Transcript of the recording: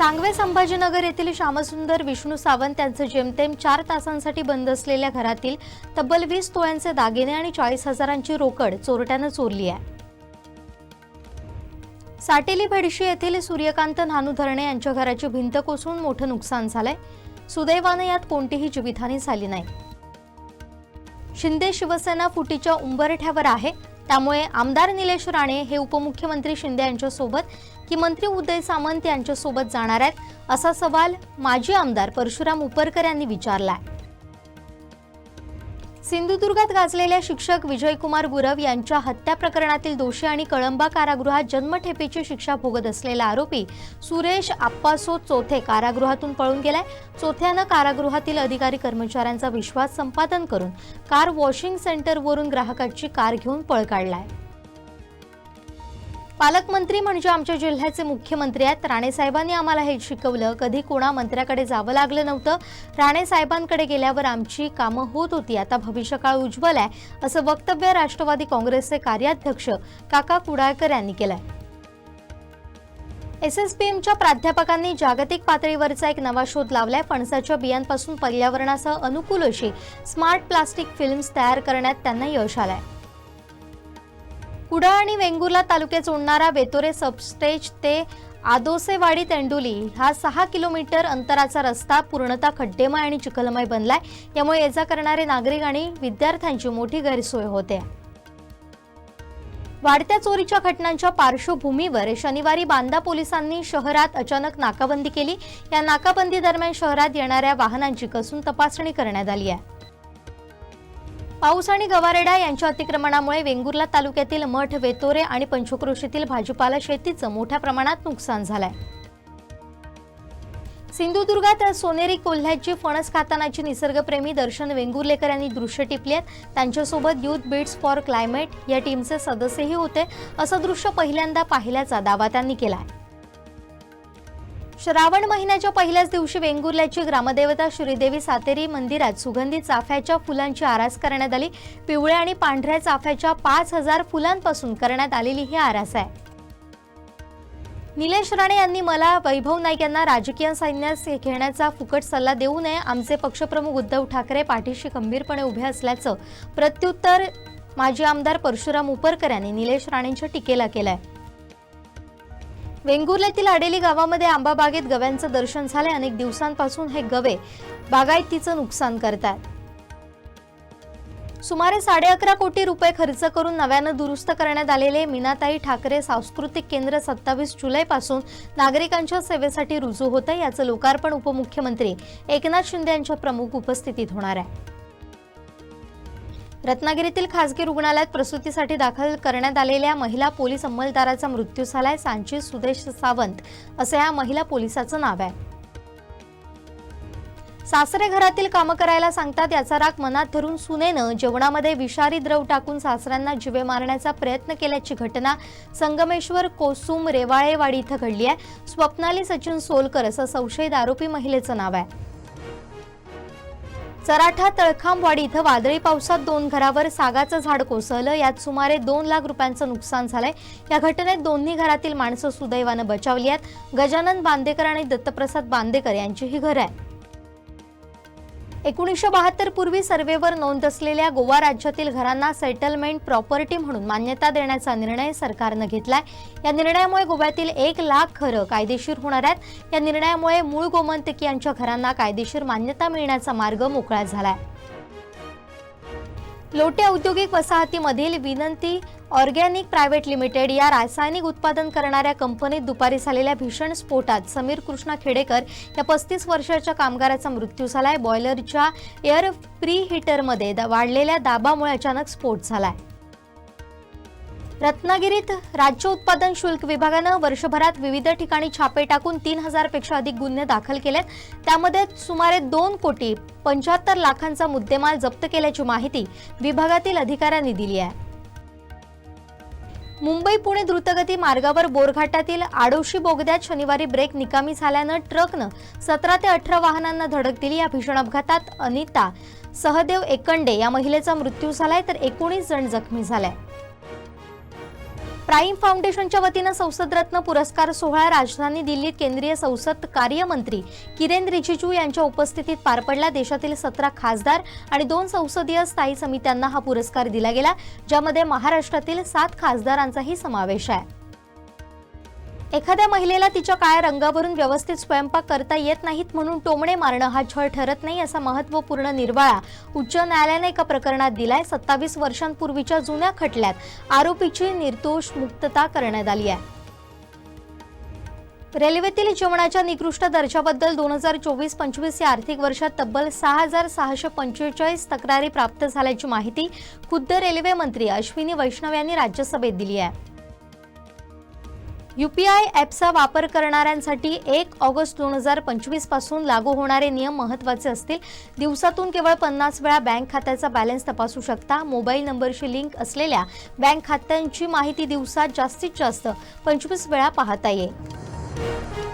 सांगवे संभाजीनगर येथील श्यामसुंदर विष्णू सावंत यांचं जेमतेम चार तासांसाठी बंद असलेल्या घरातील तब्बल वीस तोळ्यांचे दागिने आणि चाळीस हजारांची रोकड चोरट्यानं चोरली आहे. साटेली भेडशी येथील सूर्यकांत नानू धरणे यांच्या घराची भिंत कोसळून मोठं नुकसान झालंय. सुदैवानं यात कोणतीही जीवितहानी झाली नाही. शिंदे शिवसेना फुटीच्या उंबरठ्यावर आहे. त्यामुळे आमदार निलेश राणे हे उपमुख्यमंत्री शिंदे यांच्यासोबत की मंत्री उदय सामंत यांच्यासोबत जाणार आहेत असा सवाल माजी आमदार परशुराम उपरकर यांनी विचारलाय. सिंधुदुर्गात गाजलेल्या शिक्षक विजयकुमार गुरव यांच्या हत्या प्रकरणातील दोषी आणि कळंबा कारागृहात जन्मठेपेची शिक्षा भोगत असलेला आरोपी सुरेश आप्पासो चोथे कारागृहातून पळून गेलाय. चोथ्यानं कारागृहातील अधिकारी कर्मचाऱ्यांचा विश्वास संपादन करून कार वॉशिंग सेंटरवरून ग्राहकाची कार घेऊन पळ काढलाय. पालकमंत्री म्हणजे आमच्या जिल्ह्याचे मुख्यमंत्री आहेत. राणेसाहेबांनी आम्हाला हे शिकवलं. कधी कोणा मंत्र्याकडे जावं लागलं नव्हतं. राणेसाहेबांकडे गेल्यावर आमची कामं होत होती. आता भविष्यकाळ उज्ज्वल आहे असं वक्तव्य राष्ट्रवादी काँग्रेसचे कार्याध्यक्ष काका कुडाळकर यांनी केलंय. एस एस पी एमच्या प्राध्यापकांनी जागतिक पातळीवरचा एक नवा शोध लावलाय. फणसाच्या बियांपासून पर्यावरणासह अनुकूल अशी स्मार्ट प्लास्टिक फिल्म्स तयार करण्यात त्यांना यश आलंय. कुडाळ आणि वेंगुर्ला तालुक्यात जोडणारा बेतोरे सबस्टेज ते आदोसेवाडी तेंडुली हा सहा किलोमीटर अंतराचा रस्ता पूर्णतः खड्डेमय आणि चिखलमय बनलाय. यामुळे ये करणारे नागरिक आणि विद्यार्थ्यांची मोठी गैरसोय होते. वाढत्या चोरीच्या घटनांच्या पार्श्वभूमीवर शनिवारी बांदा पोलिसांनी शहरात अचानक नाकाबंदी केली. या नाकाबंदी दरम्यान शहरात येणाऱ्या वाहनांची कसून तपासणी करण्यात आली आहे. पाऊस आणि गवारेडा यांच्या अतिक्रमणामुळे वेंगुर्ला तालुक्यातील मठ वेतोरे आणि पंचक्रोशीतील भाजीपाला शेतीचं मोठ्या प्रमाणात नुकसान झालंय. सिंधुदुर्गात सोनेरी कोल्ह्याची फणस खातानाची निसर्गप्रेमी दर्शन वेंगुर्लेकर यांनी दृश्य टिपली आहेत. त्यांच्यासोबत युथ बीट्स फॉर क्लायमेट या टीमचे सदस्यही होते. असं दृश्य पहिल्यांदा पाहिल्याचा दावा त्यांनी केला आहे श्रावण महिन्याच्या पहिल्याच दिवशी वेंगुर्ल्याची ग्रामदेवता श्रीदेवी सातेरी मंदिरात सुगंधी चाफ्याच्या फुलांची आरास करण्यात आली. पिवळ्या आणि पांढऱ्या चाफ्याच्या पाच हजार फुलांपासून करण्यात आलेली ही आरास आहे. निलेश राणे यांनी मला वैभव नाईक यांना राजकीय सैन्यास घेण्याचा फुकट सल्ला देऊ नये आमचे पक्षप्रमुख उद्धव ठाकरे पाठीशी खंबीरपणे उभे असल्याचं प्रत्युत्तर माजी आमदार परशुराम उपरकर यांनी निलेश राणेंच्या टीकेला केलं आहे वेंगुर्ल्यातील अडेली गावामध्ये आंबा बागेत गव्यांचं दर्शन झालंय. अनेक दिवसांपासून हे गवे बागायतीचं नुकसान करतात. सुमारे साडे अकरा कोटी रुपये खर्च करून नव्यानं दुरुस्त करण्यात आलेले मीनाताई ठाकरे सांस्कृतिक केंद्र सत्तावीस जुलैपासून नागरिकांच्या सेवेसाठी रुजू होतं याचं लोकार्पण उपमुख्यमंत्री एकनाथ शिंदे यांच्या प्रमुख उपस्थितीत होणार आहे. रत्नागिरीतील खासगी रुग्णालयात प्रसूतीसाठी दाखल करण्यात आलेल्या महिला पोलीस अंमलदाराचा मृत्यू झालाय. सांची सुदेश सावंत असं या महिला पोलिसाचं नाव आहे. सासरे घरातील कामं करायला सांगतात. याचा राग मनात धरून सुनेनं जेवणामध्ये विषारी द्रव टाकून सासऱ्यांना जिवे मारण्याचा प्रयत्न केल्याची घटना संगमेश्वर कोसुम रेवाळेवाडी इथं घडली आहे. स्वप्नाली सचिन सोलकर असं संशयित आरोपी महिलेचं नाव आहे. सराठा तळखांबवाडी इथं वादळी पावसात दोन घरावर सागाचं झाड कोसळलं. यात सुमारे दोन लाख रुपयांचं नुकसान झालंय. या घटनेत दोन्ही घरातील माणसं सुदैवानं बचावली आहेत. गजानन बांदेकर आणि दत्तप्रसाद बांदेकर यांची ही घरं आहेत. एकोणीसशे बहात्तर पूर्वी सर्वेवर नोंद असलेल्या गोवा राज्यातील घरांना सेटलमेंट प्रॉपर्टी म्हणून मान्यता देण्याचा निर्णय सरकारनं घेतलाय. या निर्णयामुळे गोव्यातील एक लाख घरं कायदेशीर होणार आहेत. या निर्णयामुळे मूळ गोमंतकीयांच्या घरांना कायदेशीर मान्यता मिळण्याचा मार्ग मोकळा झालाय. लोटे औद्योगिक वसाहतीमधील विनंती ऑर्गॅनिक प्रायव्हेट लिमिटेड या रासायनिक उत्पादन करणाऱ्या कंपनीत दुपारी झालेल्या भीषण स्फोटात समीर कृष्णा खेडेकर या पस्तीस वर्षाच्या कामगाराचा मृत्यू झालाय. बॉयलरच्या एअर प्री हिटरमध्ये द- वाढलेल्या दाबामुळे अचानक स्फोट झालाय. रत्नागिरीत राज्य उत्पादन शुल्क विभागानं वर्षभरात विविध ठिकाणी छापे टाकून तीन हजारपेक्षा अधिक गुन्हे दाखल केलेत. त्यामध्ये सुमारे दोन कोटी पंच्याहत्तर लाखांचा मुद्देमाल जप्त केल्याची माहिती विभागातील अधिकाऱ्यांनी दिली आहे. मुंबई पुणे द्रुतगती मार्गावर बोरघाटातील आडोशी बोगद्यात शनिवारी ब्रेक निकामी झाल्यानं ट्रकनं सतरा ते अठरा वाहनांना धडक दिली. या भीषण अपघातात अनिता सहदेव एकंडे या महिलेचा मृत्यू झालाय तर एकोणीस जण जखमी झालाय प्राईम फाउंडेशनच्या वतीनं संसदरत्न पुरस्कार सोहळा राजधानी दिल्लीत केंद्रीय संसद कार्यमंत्री किरेन रिजिजू यांच्या उपस्थितीत पार पडला. देशातील सतरा खासदार आणि दोन संसदीय स्थायी समित्यांना हा पुरस्कार दिला गेला ज्यामध्ये महाराष्ट्रातील सात खासदारांचाही समावेश आहे. एखाद्या महिलेला तिच्या काळ्या रंगावरून व्यवस्थित स्वयंपाक करता येत नाहीत म्हणून टोमणे मारणं हा छळ ठरत नाही असा महत्त्वपूर्ण निर्वाळा उच्च न्यायालयाने एका प्रकरणात दिलाय. सत्तावीस वर्षांपूर्वीच्या जुन्या खटल्यात आरोपीची निर्दोष मुक्तता करण्यात आली आहे. रेल्वेतील जेवणाच्या निकृष्ट दर्जाबद्दल दोन हजार चोवीस पंचवीस या आर्थिक वर्षात तब्बल सहा हजार सहाशे पंचेचाळीस तक्रारी प्राप्त झाल्याची माहिती खुद्द रेल्वे मंत्री अश्विनी वैष्णव यांनी राज्यसभेत दिली आहे. युपीआय ॲपचा वापर करणाऱ्यांसाठी एक ऑगस्ट दोन हजार पंचवीसपासून लागू होणारे नियम महत्त्वाचे असतील. दिवसातून केवळ पन्नास वेळा बँक खात्याचा बॅलन्स तपासू शकता. मोबाईल नंबरशी लिंक असलेल्या बँक खात्यांची माहिती दिवसात जास्तीत जास्त पंचवीस वेळा पाहता येईल.